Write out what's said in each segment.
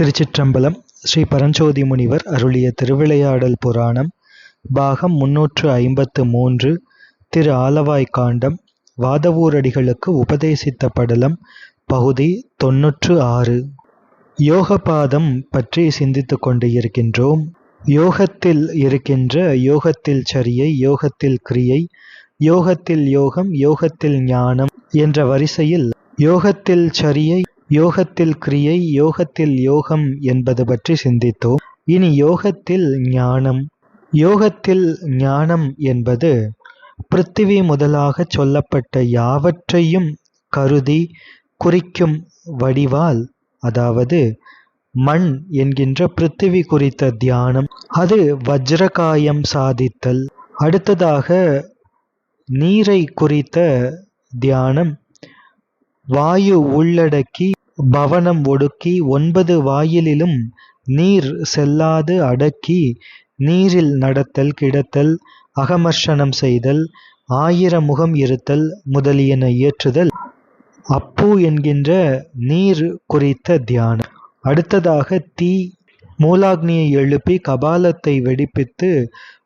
திருச்சிற்றம்பலம் ஸ்ரீ பரஞ்சோதி முனிவர் அருளிய திருவிளையாடல் புராணம் பாகம் முன்னூற்று ஐம்பத்து மூன்று திரு ஆலவாய் காண்டம் வாதவூரடிகளுக்கு உபதேசித்த படலம் பகுதி தொன்னூற்று ஆறு. யோகபாதம் பற்றி சிந்தித்து கொண்டு இருக்கின்றோம் யோகத்தில் இருக்கின்ற யோகத்தில் சரியை யோகத்தில் கிரியை யோகத்தில் யோகம் யோகத்தில் ஞானம் என்ற வரிசையில் யோகத்தில் சரியை யோகத்தில் கிரியை யோகத்தில் யோகம் என்பது பற்றி சிந்தித்தோம். இனி யோகத்தில் ஞானம். யோகத்தில் ஞானம் என்பது பிருத்திவி முதலாக சொல்லப்பட்ட யாவற்றையும் கருதி குறிக்கும் வடிவால் அதாவது மண் என்கின்ற பிருத்திவி குறித்த தியானம். அது வஜ்ரகாயம் சாதித்தல். அடுத்ததாக நீரை குறித்த தியானம். வாயு உள்ளடக்கி பவனம் ஒடுக்கி ஒன்பது வாயிலிலும் நீர் செல்லாது அடக்கி நீரில் நடத்தல் கிடத்தல் அகமர்ஷனம் செய்தல் ஆயிர முகம் இருத்தல் முதலியன இயற்றுதல். அப்பு என்கின்ற நீர் குறித்த தியானம். அடுத்ததாக தீ மூலாக்னியை எழுப்பி கபாலத்தை வெடிப்பித்து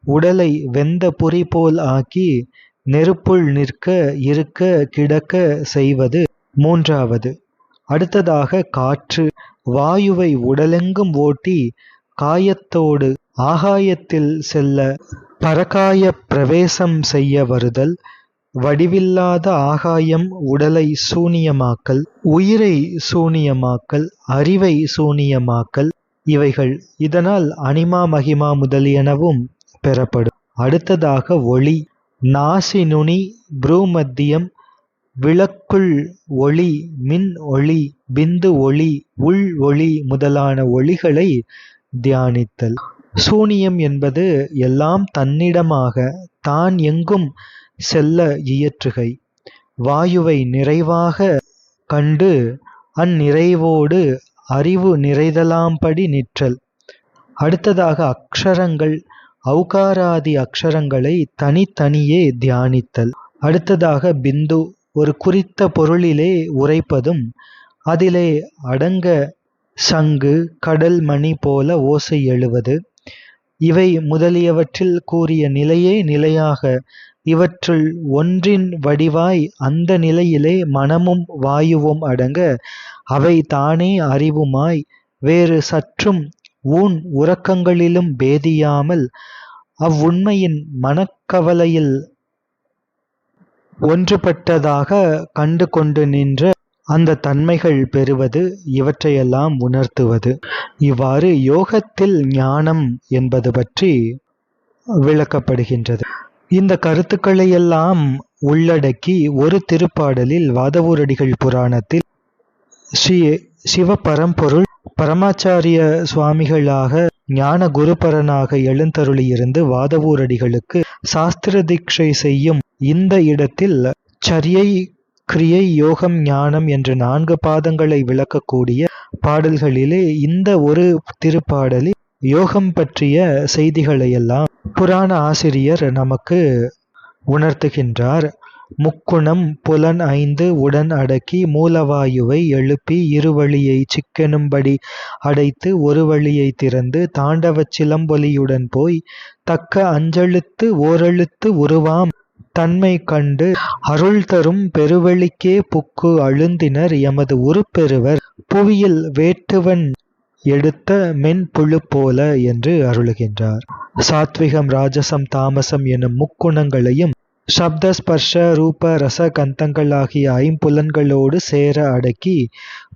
உடலை வெந்த புரி போல் ஆக்கி நெருப்புள் நிற்க இருக்க கிடக்க செய்வது. மூன்றாவது அடுத்ததாக காற்று வாயுவை உடலெங்கும் ஓட்டி காயத்தோடு ஆகாயத்தில் செல்ல பரகாய பிரவேசம் செய்ய வருதல் வடிவில்லாத ஆகாயம் உடலை சூனியமாக்கல் உயிரை சூனியமாக்கல் அறிவை சூனியமாக்கல் இவைகள் இதனால் அனிமா மகிமா முதலியனவும் பெறப்படும். அடுத்ததாக ஒளி நாசி நுனி புரூமத்தியம் விளக்குள் ஒளி மின் ஒளி பிந்து ஒளி உள் ஒளி முதலான ஒளிகளை தியானித்தல். சூனியம் என்பது எல்லாம் தன்னிடமாக தான் எங்கும் செல்ல இயற்றுகை. வாயுவை நிறைவாக கண்டு அந்நிறைவோடு அறிவு நிறைதலாம்படி நிற்றல். அடுத்ததாக அக்ஷரங்கள் ஔகாராதி அக்ஷரங்களை தனித்தனியே தியானித்தல். அடுத்ததாக பிந்து ஒரு குறித்த பொருளிலே உரைப்பதும் அதிலே அடங்க சங்கு கடல் மணி போல ஓசை எழுவது. இவை முதலியவற்றில் கூறிய நிலையே நிலையாக இவற்றுள் ஒன்றின் வடிவாய் அந்த நிலையிலே மனமும் வாயுவும் அடங்க அவை தானே அறிவுமாய் வேறு சற்றும் ஊன் உறக்கங்களிலும் பேதியாமல் அவ்வுண்மையின் மனக்கவலையில் ஒன்றுபட்டதாக கண்டு கொண்டு நின்ற அந்த தன்மைகள் பெறுவது இவற்றையெல்லாம் உணர்த்துவது. இவ்வாறு யோகத்தில் ஞானம் என்பது பற்றி விளக்கப்படுகின்றது. இந்த கருத்துக்களை எல்லாம் உள்ளடக்கி ஒரு திருப்பாடலில் வாதவூரடிகள் புராணத்தில் ஸ்ரீ சிவபரம்பொருள் பரமாச்சாரிய சுவாமிகளாக ஞான குருபரனாக எழுந்தருளியிருந்து வாதவூரடிகளுக்கு சாஸ்திர தீட்சை செய்யும் இந்த இடத்தில் சரியை கிரியை யோகம் ஞானம் என்ற நான்கு பாதங்களை விளக்கக்கூடிய பாடல்களிலே இந்த ஒரு திருப்பாடலில் யோகம் பற்றிய செய்திகளையெல்லாம் புராண ஆசிரியர் நமக்கு உணர்த்துகின்றார். முக்குணம் புலன் ஐந்து உடன் அடக்கி மூலவாயுவை எழுப்பி இருவழியை சிக்கெனும்படி அடைத்து ஒரு வழியை திறந்து தாண்டவச் சிலம்பொலியுடன் போய் தக்க அஞ்செழுத்து ஓரெழுத்து உருவாம். தன்மை கண்டு அருள் தரும் பெருவெளிக்கே புக்கு அழுந்தினர் எமது உருப்பெருவர். புவியில் வேட்டுவன் எடுத்த மென்புழு போல என்று அருளுகின்றார். சாத்விகம் ராஜசம் தாமசம் எனும் முக்குணங்களையும் சப்த ஸ்பர்ஷ ரூப ரச கந்தங்கள் ஆகிய ஐம்புலன்களோடு சேர அடக்கி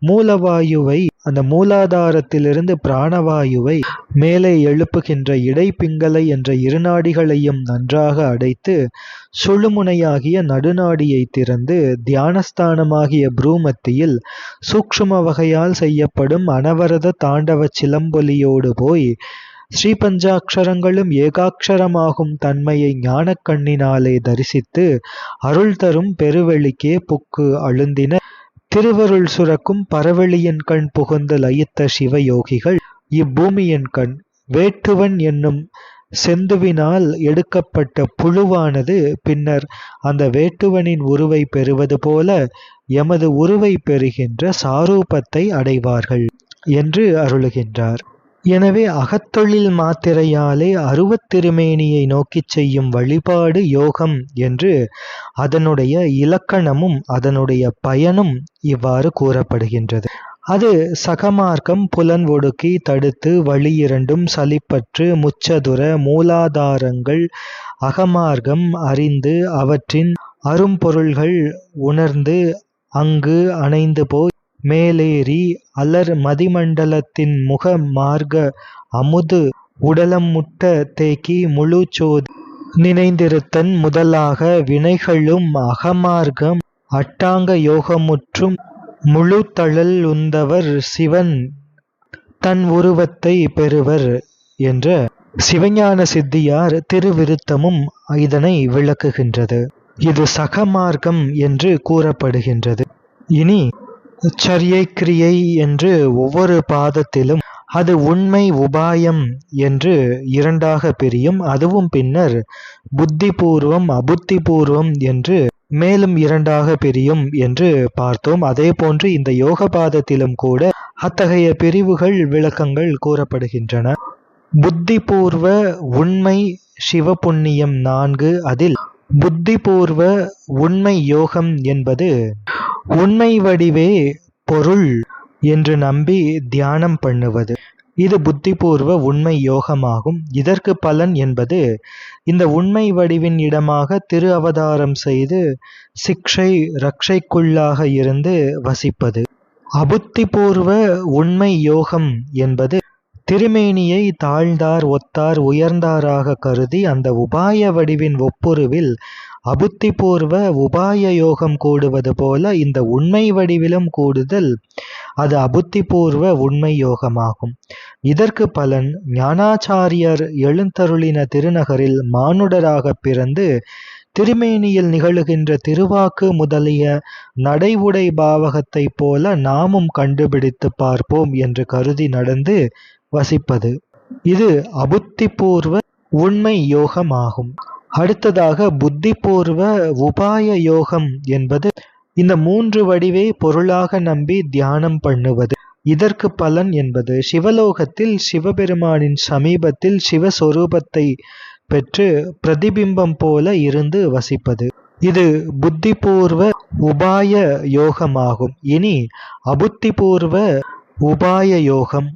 மூலவாயுவை அந்த மூலாதாரத்திலிருந்து பிராணவாயுவை மேலே எழுப்புகின்ற இடைப்பிங்களை என்ற இருநாடிகளையும் நன்றாக அடைத்து சுழுமுனையாகிய நடுநாடியை திறந்து தியானஸ்தானமாகிய புரூமத்தியில் சூக்ஷ்ம வகையால் செய்யப்படும் அனவரத தாண்டவ சிலம்பொலியோடு போய் ஸ்ரீபஞ்சாட்சரங்களும் ஏகாட்சரமாகும் தன்மையை ஞானக்கண்ணினாலே தரிசித்து அருள் தரும் பெருவெளிக்கே புக்கு அழுந்தின திருவருள் சுரக்கும் பரவெளியின் கண் புகுந்து லயித்த சிவயோகிகள் இப்பூமியின் கண் வேட்டுவன் என்னும் செந்துவினால் எடுக்கப்பட்ட புழுவானது பின்னர் அந்த வேட்டுவனின் உருவை பெறுவது போல எமது உருவை பெறுகின்ற சாரூபத்தை அடைவார்கள் என்று அருளுகின்றார். எனவே அகத்தொழில் மாத்திரையாலே அருவத்திருமேனியை நோக்கிச் செய்யும் வழிபாடு யோகம் என்று அதனுடைய இலக்கணமும் அதனுடைய பயனும் இவ்வாறு கூறப்படுகின்றது. அது சகமார்க்கம் புலன் ஒடுக்கி தடுத்து வழி இரண்டும் சலிப்பற்று முச்சதுர மூலாதாரங்கள் அகமார்க்கம் அறிந்து அவற்றின் அரும்பொருள்கள் உணர்ந்து அங்கு அணைந்து போய் மேலேறி அலர் மதிமண்டலத்தின் முக மார்க அமுது உடலம் முட்ட தேக்கி முழு சோதி நினைந்திருத்தன் முதலாக வினைகளும் அகமார்க்கம் அட்டாங்க யோகமுற்றும் முழு தழல் உந்தவர் சிவன் தன் உருவத்தை பெறுவர் என்ற சிவஞான சித்தியார் திருவிருத்தமும் இதனை விளக்குகின்றது. இது சகமார்க்கம் என்று கூறப்படுகின்றது. இனி சரியை கிரியை என்று ஒவ்வொரு பாதத்திலும் அது உண்மை உபாயம் என்று இரண்டாக பிரியும். அதுவும் பின்னர் புத்திபூர்வம் அபுத்திபூர்வம் என்று மேலும் இரண்டாக பிரியும் என்று பார்த்தோம். அதே போன்று இந்த யோக பாதத்திலும் கூட அத்தகைய பிரிவுகள் விளக்கங்கள் கூறப்படுகின்றன. புத்திபூர்வ உண்மை சிவபுண்ணியம் நான்கு அதில் புத்திபூர்வ உண்மை யோகம் என்பது உண்மை வடிவே பொருள் என்று நம்பி தியானம் பண்ணுவது. இது புத்திபூர்வ உண்மை யோகமாகும். இதற்கு பலன் என்பது இந்த உண்மை வடிவின் இடமாக திரு அவதாரம் செய்து சிக்ஷை ரக்ஷைக்குள்ளாக இருந்து வசிப்பது. அபுத்திபூர்வ உண்மை யோகம் என்பது திருமேனியை தாழ்ந்தார் ஒத்தார் உயர்ந்தாராக கருதி அந்த உபாய வடிவின் ஒப்புருவில் அபுத்திபூர்வ உபாய யோகம் கூடுவது போல இந்த உண்மை வடிவிலும் கூடுதல் அது அபுத்திபூர்வ உண்மை யோகமாகும். இதற்கு பலன் ஞானாச்சாரியர் எழுந்தருளின திருநகரில் மானுடராக பிறந்து திருமேனியில் நிகழுகின்ற திருவாக்கு முதலிய நடைவுடை பாவகத்தைப் போல நாமும் கண்டுபிடித்து பார்ப்போம் என்று கருதி நடந்து வசிப்பது. இது அபுத்திபூர்வ உண்மை யோகமாகும். அடுத்ததாக புத்திபூர்வ உபாய யோகம் என்பது இந்த மூன்று வடிவை பொருளாக நம்பி தியானம் பண்ணுவது. இதற்கு பலன் என்பது சிவலோகத்தில் சிவபெருமானின் சமீபத்தில் சிவஸ்வரூபத்தை பெற்று பிரதிபிம்பம் போல இருந்து வசிப்பது. இது புத்திபூர்வ உபாய யோகமாகும் இனி அபுத்திபூர்வ உபாய யோகம்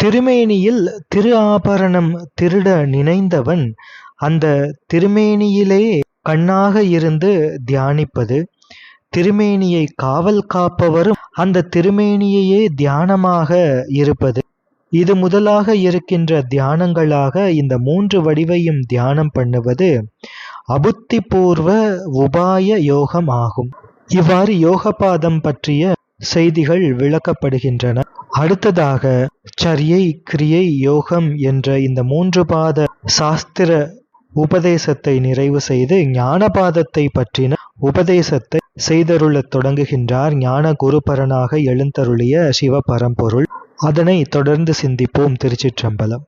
திருமேனியில் திரு ஆபரணம் திருட நினைந்தவன் அந்த திருமேனியிலே கண்ணாக இருந்து தியானிப்பது திருமேனியை காவல் காப்பவரும் அந்த திருமேனியையே தியானமாக இருப்பது. இது முதலாக இருக்கின்ற தியானங்களாக இந்த மூன்று வடிவையும் தியானம் பண்ணுவது அபுத்திபூர்வ உபாய யோகம் ஆகும். இவ்வாறு யோகபாதம் பற்றிய செய்திகள் விளக்கப்படுகின்றன. அடுத்ததாக சரியை கிரியை யோகம் என்ற இந்த மூன்று பாத சாஸ்திர உபதேசத்தை நிறைவு செய்து ஞானபாதத்தை பற்றின உபதேசத்தை செய்தருளத் தொடங்குகின்றார் ஞான குருபரனாக எழுந்தருளிய சிவபரம்பொருள். அதனை தொடர்ந்து சிந்திப்போம் திருச்சிற்றம்பலம்.